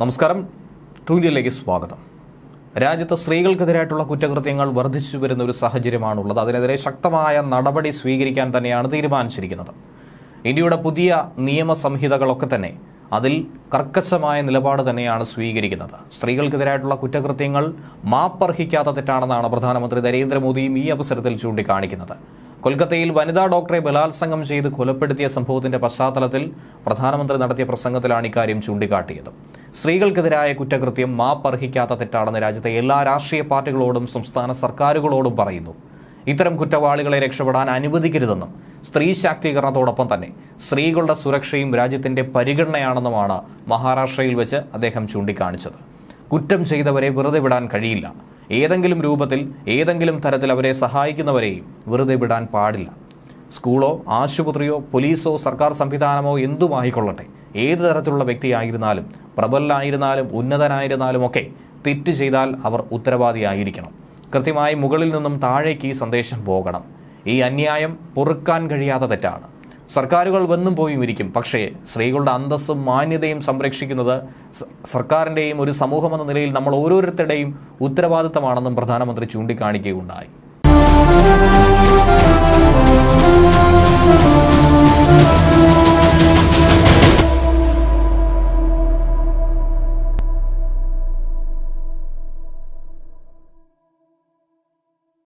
നമസ്കാരം. ട്രൂലിയയിലേക്ക് സ്വാഗതം. രാജ്യത്ത് സ്ത്രീകൾക്കെതിരായിട്ടുള്ള കുറ്റകൃത്യങ്ങൾ വർദ്ധിച്ചു വരുന്ന ഒരു സാഹചര്യമാണുള്ളത്. അതിനെതിരെ ശക്തമായ നടപടി സ്വീകരിക്കാൻ തന്നെയാണ് തീരുമാനിച്ചിരിക്കുന്നത്. ഇന്ത്യയുടെ പുതിയ നിയമ സംഹിതകളൊക്കെ തന്നെ അതിൽ കർക്കശമായ നിലപാട് തന്നെയാണ് സ്വീകരിക്കുന്നത്. സ്ത്രീകൾക്കെതിരായിട്ടുള്ള കുറ്റകൃത്യങ്ങൾ മാപ്പർഹിക്കാത്ത തെറ്റാണെന്നാണ് പ്രധാനമന്ത്രി നരേന്ദ്രമോദിയും ഈ അവസരത്തിൽ ചൂണ്ടിക്കാണിക്കുന്നത്. കൊൽക്കത്തയിൽ വനിതാ ഡോക്ടറെ ബലാത്സംഗം ചെയ്ത് കൊലപ്പെടുത്തിയ സംഭവത്തിന്റെ പശ്ചാത്തലത്തിൽ പ്രധാനമന്ത്രി നടത്തിയ പ്രസംഗത്തിലാണ് ഇക്കാര്യം ചൂണ്ടിക്കാട്ടിയത്. സ്ത്രീകൾക്കെതിരായ കുറ്റകൃത്യം മാപ്പർഹിക്കാത്ത തെറ്റാണെന്ന് രാജ്യത്തെ എല്ലാ രാഷ്ട്രീയ പാർട്ടികളോടും സംസ്ഥാന സർക്കാരുകളോടും പറയുന്നു. ഇത്തരം കുറ്റവാളികളെ രക്ഷപ്പെടാൻ അനുവദിക്കരുതെന്നും സ്ത്രീ ശാക്തീകരണത്തോടൊപ്പം തന്നെ സ്ത്രീകളുടെ സുരക്ഷയും രാജ്യത്തിന്റെ പരിഗണനയാണെന്നുമാണ് മഹാരാഷ്ട്രയിൽ വെച്ച് അദ്ദേഹം ചൂണ്ടിക്കാണിച്ചത്. കുറ്റം ചെയ്തവരെ വെറുതെ വിടാൻ കഴിയില്ല. ഏതെങ്കിലും രൂപത്തിൽ ഏതെങ്കിലും തരത്തിൽ അവരെ സഹായിക്കുന്നവരെയും വെറുതെ വിടാൻ പാടില്ല. സ്കൂളോ ആശുപത്രിയോ പോലീസോ സർക്കാർ സംവിധാനമോ എന്തുമായിക്കൊള്ളട്ടെ ഏത് തരത്തിലുള്ള വ്യക്തിയായിരുന്നാലും പ്രബലനായിരുന്നാലും ഉന്നതനായിരുന്നാലും ഒക്കെ തെറ്റ് ചെയ്താൽ അവർ ഉത്തരവാദിയായിരിക്കണം. കൃത്യമായി മുകളിൽ നിന്നും താഴേക്ക് ഈ സന്ദേശം പോകണം. ഈ അന്യായം പൊറുക്കാൻ കഴിയാത്ത തെറ്റാണ്. സർക്കാരുകൾ വന്നും പോയും ഇരിക്കും. പക്ഷേ സ്ത്രീകളുടെ അന്തസ്സും മാന്യതയും സംരക്ഷിക്കുന്നത് സർക്കാരിന്റെയും ഒരു സമൂഹമെന്ന നിലയിൽ നമ്മൾ ഓരോരുത്തരുടെയും ഉത്തരവാദിത്തമാണെന്നും പ്രധാനമന്ത്രി ചൂണ്ടിക്കാണിക്കുകയുണ്ടായി.